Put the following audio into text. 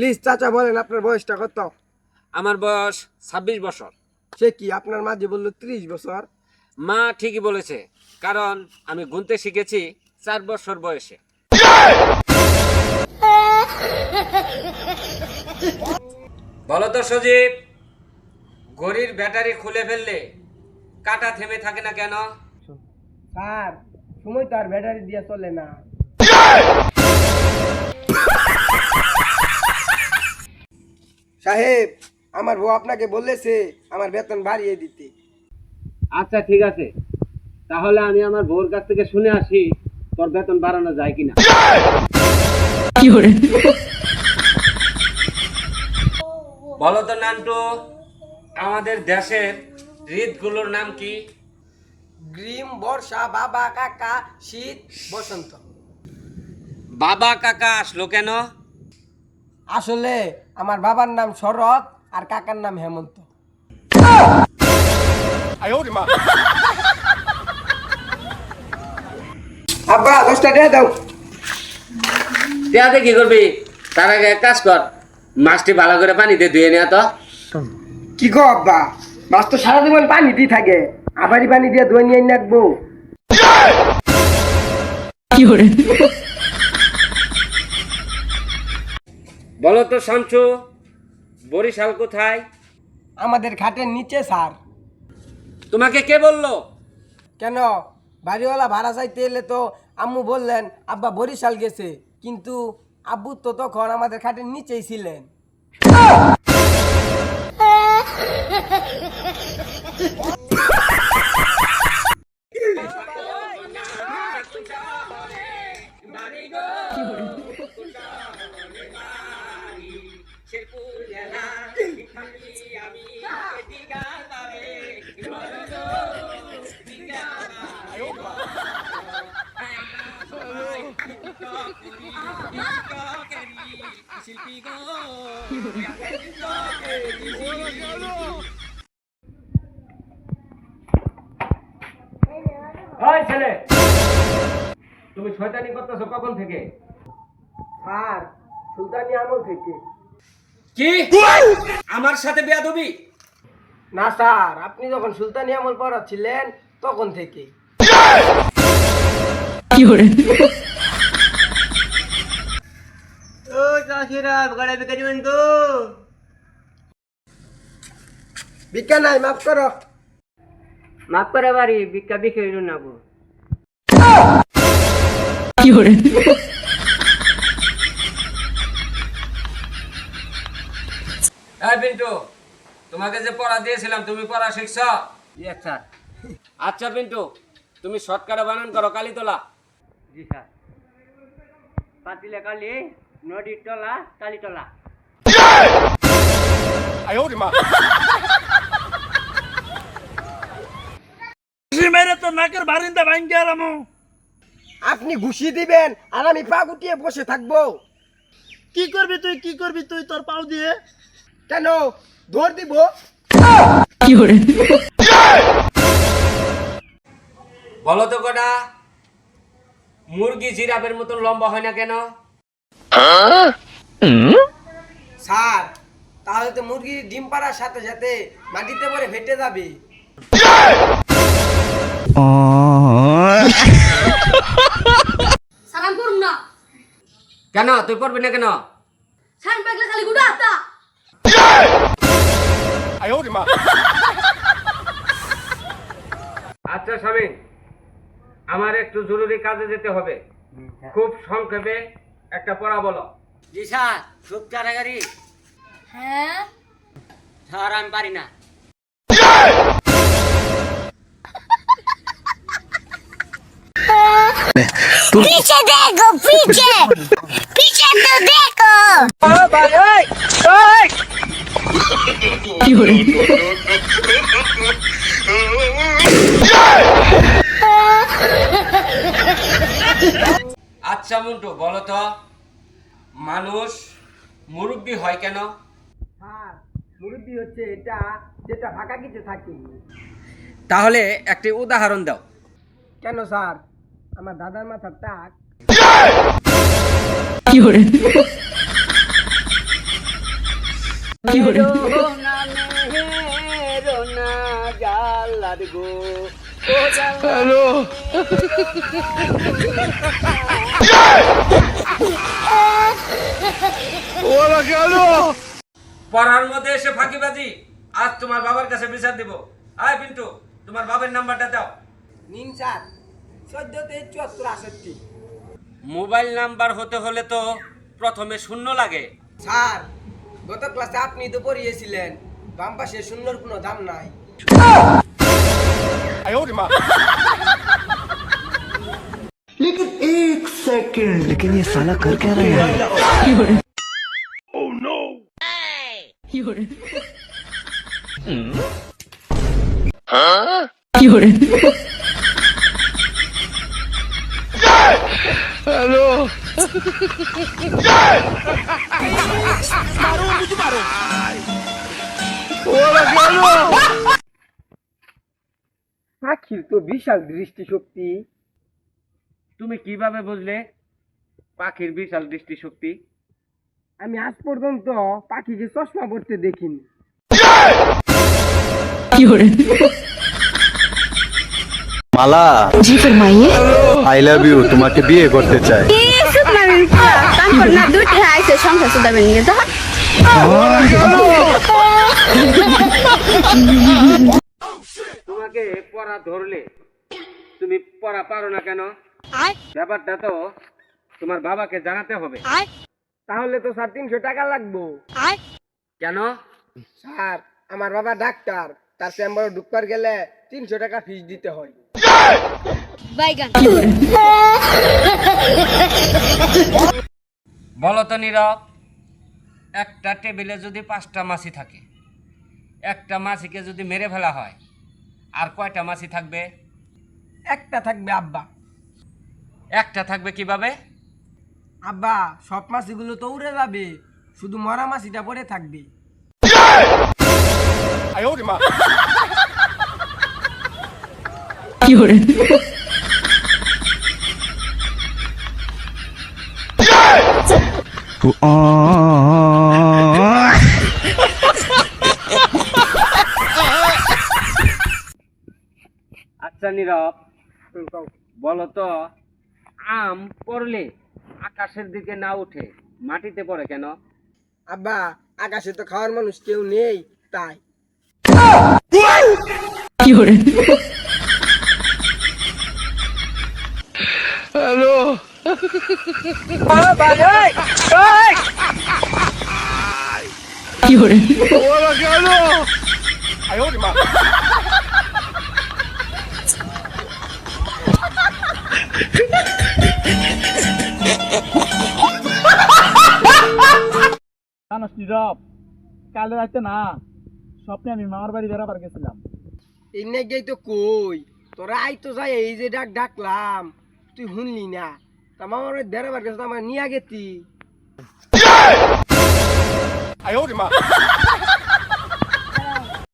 Please চাচা বলেন আপনার বয়সটা কত? আমার বয়স ছাব্বিশ বছর। সে কি আপনার মাঝে বলল ত্রিশ বছর? মা ঠিকই বলেছে কারণ আমি গুনতে শিখেছি চার বছর বয়সে। বলো তো সজীব ঘড়ির ব্যাটারি খুলে ফেললে কাটা থেমে থাকে না কেন? স্যার সময় তো আর ব্যাটারি দিয়ে চলে না। সাহেব আমার বউ আপনাকে বলেছে আমার বেতন বাড়িয়ে দিতে। আচ্ছা ঠিক আছে। তাহলে আমি আমার বউর কাছ থেকে শুনে আসি তোর বেতন বাড়ানো যায় কিনা। কি করে? বলো তো নান্টু আমাদের দেশের হৃদগুলোর নাম কি? গ্রীম বর্ষা বাবা কাকা শীত বসন্ত। বাবা কাকা আসলো কেন? আসলে আমার বাবার নাম শরৎ আর কাকার নাম হেমন্ত। আব্বা দশটা টাকা দাও। দেয়াতে কি করবি? তার আগে এক কাজ কর। মাছটি ভালো করে পানিতে ধুয়ে নেওয়া তো। কি গো আব্বা? মাছ তো সারা জীবন পানি দিয়ে থাকে। আবারই পানি দিয়ে ধুয়ে নিয়ে রাখব বলো তো শামসু বরিশাল কোথায়? আমাদের খাটের নিচে স্যার। তোমাকে কে বলল? কেন? বাড়িওয়ালা ভাড়া চাইতে এলে তো আম্মু বললেন আব্বা বরিশাল গেছে। কিন্তু আব্বু তো তখন আমাদের খাটের নিচেই ছিলেন। ওই ছেলে। তুমি শয়তানি করতেছো কখন থেকে? স্যার সুলতানি আমল থেকে। কি? আমার সাথে বেয়াদবি? না স্যার আপনি যখন সুলতানি আমল পড়াচ্ছিলেন তখন থেকে। ও চাষিরা গড়া বিকা দিবেন তো। বিকা নাই মাফ করো। মাপ করে বাড়ি ভিক্ষা বিকে নাবো এই পিন্টু তোমাকে যে পড়া দিয়েছিলাম তুমি পড়া শিখছ? স্যার আচ্ছা পিন্টু তুমি শর্টকাটে বানান করো কালীতলা। জি স্যার পাতিলে কালি। নদীর তলা কালীতলা মেরে তো নাকের বারিন্দা ভাঙ্গে আরামো। আপনি ঘুষি দিবেন আর আমি পা গুটিয়ে বসে থাকব। কি করবি তুই? কি করবি তুই তোর পাও দিয়ে? কেন? ধর দিব। বলো তো কটা মুরগি জিরাফের মতন লম্বা হয় না কেন? স্যার তাহলে তো মুরগির ডিম পাড়ার সাথে সাথে মাটিতে পরে ফেটে যাবে। সারাম করুন না। কেন? তুই পড়বি না কেন? সারাম পাকলে খালি গুড়া হাতা। আচ্ছা স্বামী আমার একটু জরুরি কাজে যেতে হবে। খুব সংক্ষেপে একটা পড়া বলো। জি স্যার সব চারাগারি হ্যাঁ? স্যার আমি পারি না। পিছে দেখো পিছে। পিছে তো দেখো। ও ভাই ওই ওই। কি হলো? মন্টু বলো তো মানুষ মুরব্বী হয় কেন? স্যার মুরগি হচ্ছে এটা যেটা ফাঁকা কিছু থাকে। তাহলে একটি উদাহরণ দাও। কেন স্যার? আমার দাদার মাথার টাক। রোনা মেহে রোনা জালার গো ও জালা পড়ার মধ্যে এসে ফাঁকিবাজি। আজ তোমার বাবার কাছে বিচার দিব। আয় পিন্টু তোমার বাবার নাম্বারটা দাও। নিন স্যার চোদ্দ তেইশ চুয়াত্তর আষট্টি। মোবাইল নাম্বার হতে হলে তো প্রথমে শূন্য লাগে। স্যার গত ক্লাসে আপনি তো পড়িয়েছিলেন। বাম পাশে শূন্যর কোনো দাম নাই। लेकिन एक सेकंड। लेकिन ये साला कर क्या रहे हैं? ओह नो हेलो मारो मुझे मारो পাখির তো বিশাল দৃষ্টিশক্তি। তুমি কীভাবে বুঝলে পাখির বিশাল দৃষ্টিশক্তি? আমি আজ পর্যন্ত পাখিকে চশমা পরতে দেখিনি। মালা আই লাভ ইউ তোমাকে বিয়ে করতে চাই। সংসার তোমাকে পড়া ধরলে তুমি পড়া পারো না কেন? ব্যাপারটা তো তোমার বাবাকে জানাতে হবে। তাহলে তো স্যার তিনশো টাকা লাগবো। কেন? স্যার আমার বাবা ডাক্তার। তার চেম্বারে ঢুকবার গেলে তিনশো টাকা ফিস দিতে হয়। বলো তো নীরব একটা টেবিলে যদি পাঁচটা মাছি থাকে একটা মাছিকে যদি মেরে ফেলা হয় আর কয়টা মাছি থাকবে? একটা থাকবে আব্বা। একটা থাকবে কীভাবে? আব্বা সব মাছিগুলো তো উড়ে যাবে শুধু মরা মাছিটা পড়ে থাকবে। আচ্ছা নীরব। বলো তো আম পড়লে আকাশের দিকে না উঠে মাটিতে পড়ে কেন? আব্বা আকাশে তো খাওয়ার মানুষ কেউ নেই তাই। জানোস নীরব কাল রাতে না স্বপ্নে আমি মামার বাড়ি বেড়াবার গেছিলাম। এই নাকি তো কই? তোরা আই তো যাই এই যে ডাক ডাকলাম তুই শুনলি না? তা মামার দেড়বার কাছে আমার নিয়ে গেতি।